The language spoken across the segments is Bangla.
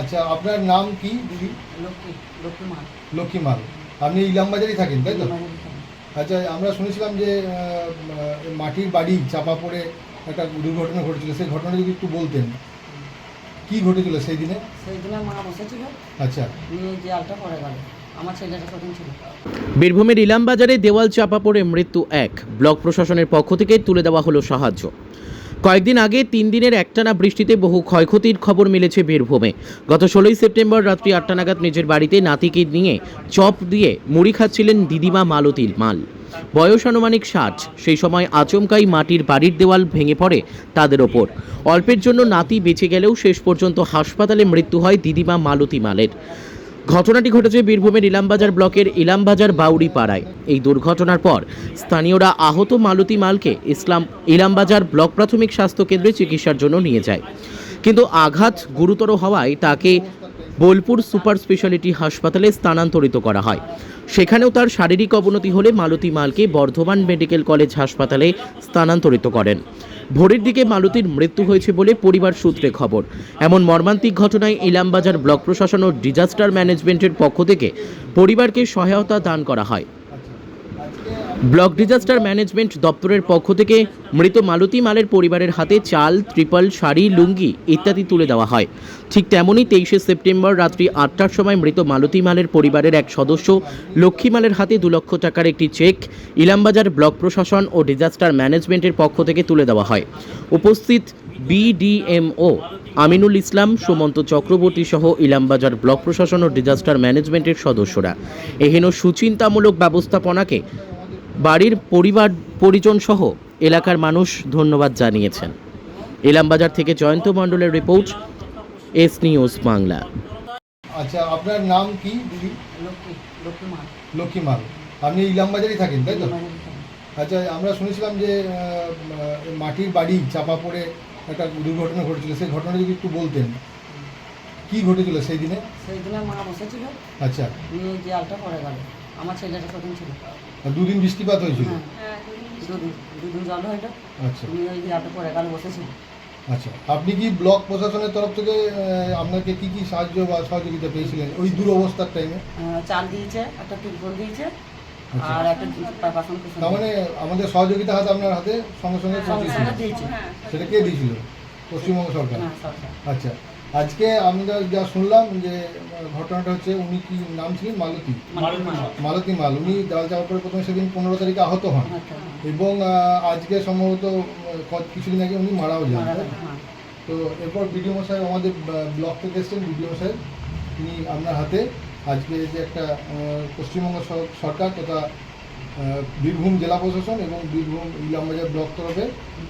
আচ্ছা আপনার নাম কি দিদি? লক্ষ্মী মাল আপনি ইলামবাজারেই থাকেন তাই তো? আচ্ছা আমরা শুনেছিলাম যে মাটির বাড়ি চাপা পড়ে একটা দুর্ঘটনা ঘটেছিল সেই ঘটনা যদি একটু বলতেন। কি ঘটেছিল সেই দিনে? সেই দিনে মা বসেছিল আচ্ছা। নিয়ে যে আলটা পড়ে গেল। আমার ছেলেটা তখন ছিল। বীরভূমের ইলামবাজারে দেওয়াল চাপা পড়ে মৃত্যু এক। ব্লক প্রশাসনের পক্ষ থেকে তুলে দেওয়া হলো সাহায্য। কয়েকদিন আগে তিন দিনের একটানা বৃষ্টিতে বহু ক্ষয়ক্ষতির খবর মিলেছে বীরভূমে। গত ষোলোই সেপ্টেম্বর রাত্রি আটটা নাগাদ নিজের বাড়িতে নাতিকে নিয়ে চপ দিয়ে মুড়ি খাচ্ছিলেন দিদিমা মালতীর মাল। বয়স আনুমানিক ষাট। সেই সময় আচমকাই মাটির বাড়ির দেওয়াল ভেঙে পড়ে তাদের ওপর। অল্পের জন্য নাতি বেঁচে গেলেও শেষ পর্যন্ত হাসপাতালে মৃত্যু হয় দিদিমা মালতী মালের। ঘটনাটি ঘটেছে বীরভূমের ইলামবাজার ব্লকের ইলামবাজার বাউরি পাড়ায় এই দুর্ঘটনার পর স্থানীয়রা আহত মালতী মালকে ইসলাম ইলামবাজার ব্লক প্রাথমিক স্বাস্থ্য কেন্দ্রে চিকিৎসার জন্য নিয়ে যায়। কিন্তু আঘাত গুরুতর হওয়ায় তাকে বোলপুর সুপার স্পেশালিটি হাসপাতালে স্থানান্তরিত করা হয়। সেখানেও তার শারীরিক অবনতি হলে মালতী মালকে বর্ধমান মেডিকেল কলেজ হাসপাতালে স্থানান্তরিত করেন। ভোরের দিকে মালতীর মৃত্যু হয়েছে বলে পরিবার সূত্রে খবর। এমন মর্মান্তিক ঘটনায় ইলামবাজার ব্লক প্রশাসন ও ডিজাস্টার ম্যানেজমেন্টের পক্ষ থেকে পরিবারকে সহায়তা দান করা হয়। ব্লক ডিজাস্টার ম্যানেজমেন্ট দপ্তরের পক্ষ থেকে মৃত মালতী মালের পরিবারের হাতে চাল, ত্রিপল, শাড়ি, লুঙ্গি ইত্যাদি তুলে দেওয়া হয়। ঠিক তেমনই তেইশে সেপ্টেম্বর রাত্রি আটটার সময় মৃত মালতী মালের পরিবারের এক সদস্য লক্ষ্মী মালের হাতে দু লক্ষ টাকার একটি চেক ইলামবাজার ব্লক প্রশাসন ও ডিজাস্টার ম্যানেজমেন্টের পক্ষ থেকে তুলে দেওয়া হয়। উপস্থিত B D M O Aminul Islam, Sumanta Chakraborty সহ ইলামবাজার ব্লক প্রশাসন ও ডিজাস্টার ম্যানেজমেন্টের সদস্যরা। এহেন সুচিন্তামূলক ব্যবস্থাপনাকে বাড়ির পরিবার পরিজন সহ এলাকার মানুষ ধন্যবাদ জানিয়েছেন। ইলামবাজার থেকে জয়ন্ত মণ্ডলের রিপোর্ট এস নিউজ বাংলা। আচ্ছা আপনার নাম কি? দিদি লক্ষ্মী লক্ষ্মী মাল লক্ষ্মী মাল আপনি ইলামবাজারেই থাকেন তাই তো? আচ্ছা আমরা শুনেছিলাম যে মাটির বাড়ি চাপা পড়ে একটা দুর্ঘটনা ঘটেছিল। সেই ঘটনা যদি একটু বলতেন কি ঘটেছিল সেই দিনে? সেই দিনে মা বসেছিল। আচ্ছা। আলটা পড়ে গেল। আমার ছেলেটা তখন ছিল। দুদিন বৃষ্টিপাত হয়েছিল? হ্যাঁ। দুদিন দুদিন জল হইল আচ্ছা। নিয়ে ওই আলটা পড়ে গেল বসেছিল। আচ্ছা আপনি কি ব্লক প্রশাসনের তরফ থেকে আপনাকে কি কি সাহায্য বা সহযোগিতা পেয়েছিলেন ওই দুরবস্থার টাইমে চাল দিয়েছে একটা তিরপল দিয়েছে আচ্ছা। আর একটা তার মানে আমাদের সহযোগিতা হাত আপনার হাতে সঙ্গে সঙ্গে দিয়েছে। সেটা কে দিয়েছিল? পশ্চিমবঙ্গ সরকার? হ্যাঁ সরকার। আচ্ছা। আজকে আমরা যা শুনলাম যে ঘটনাটা হচ্ছে উনি কি নাম ছিলেন? মালতী। মালতী মাল। উনি দেওয়াল যাওয়ার পরে প্রথমে সেদিন পনেরো তারিখে আহত হন। এবং আজকে সম্ভবত কিছুদিন আগে উনি মারাও যান। হ্যাঁ। তো এরপর বিডিও সাহেব আমাদের ব্লক থেকে এসেছেন বিডিও সাহেব তিনি আপনার হাতে আজকে যে একটা পশ্চিমবঙ্গ সরকার তথা বীরভূম জেলা প্রশাসন এবং বীরভূম ইলামবাজার ব্লক তরফে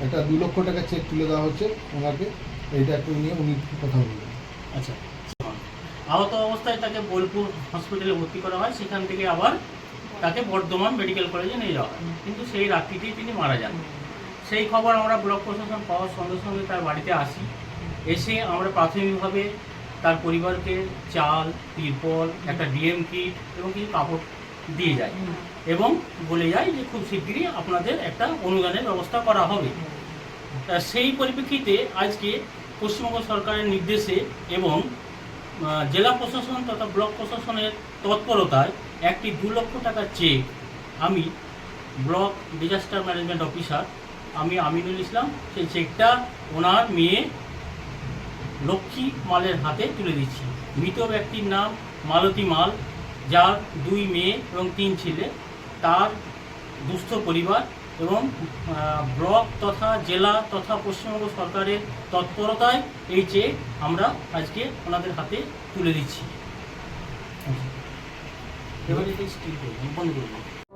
একটা দু লক্ষ টাকা চেক তুলে দেওয়া হচ্ছে ওনাকে। এইটা একটু নিয়ে উনি কথা বলবেন। আচ্ছা। আহত অবস্থায় তাকে বোলপুর হসপিটালে ভর্তি করা হয়। সেখান থেকে আবার তাকে বর্ধমান মেডিকেল কলেজে নিয়ে যাওয়া হয়। কিন্তু সেই রাত্রিতেই তিনি মারা যান। সেই খবর আমরা ব্লক প্রশাসন পাওয়ার সঙ্গে সঙ্গে তার বাড়িতে আসি। এসে আমরা প্রাথমিকভাবে তার পরিবারকে চাল, তিরপল, একটা ডিএম কিট এবং কিছু কাপড় দিয়ে যায়। এবং বলে যায় যে খুব শিগগিরই আপনাদের একটা অনুদানের ব্যবস্থা করা হবে। সেই পরিপ্রেক্ষিতে আজকে পশ্চিমবঙ্গ সরকারের নির্দেশে এবং জেলা প্রশাসন তথা ব্লক প্রশাসনের তৎপরতায় একটি দু লক্ষ টাকার চেক আমি ব্লক ডিজাস্টার ম্যানেজমেন্ট অফিসার আমি আমিনুল ইসলাম, সেই চেকটা ওনার মেয়ে লক্ষ্মী মালের হাতে তুলে দিচ্ছি। মৃত ব্যক্তির নাম মালতী মাল, যার দুই মেয়ে এবং তিন ছেলে, তার দুস্থ পরিবার এবং ব্লক তথা জেলা তথা পশ্চিমবঙ্গ সরকারের তৎপরতায় এই চেক আমরা আজকে ওনাদের হাতে তুলে দিচ্ছি। এবারে স্টিল বন্ধ করব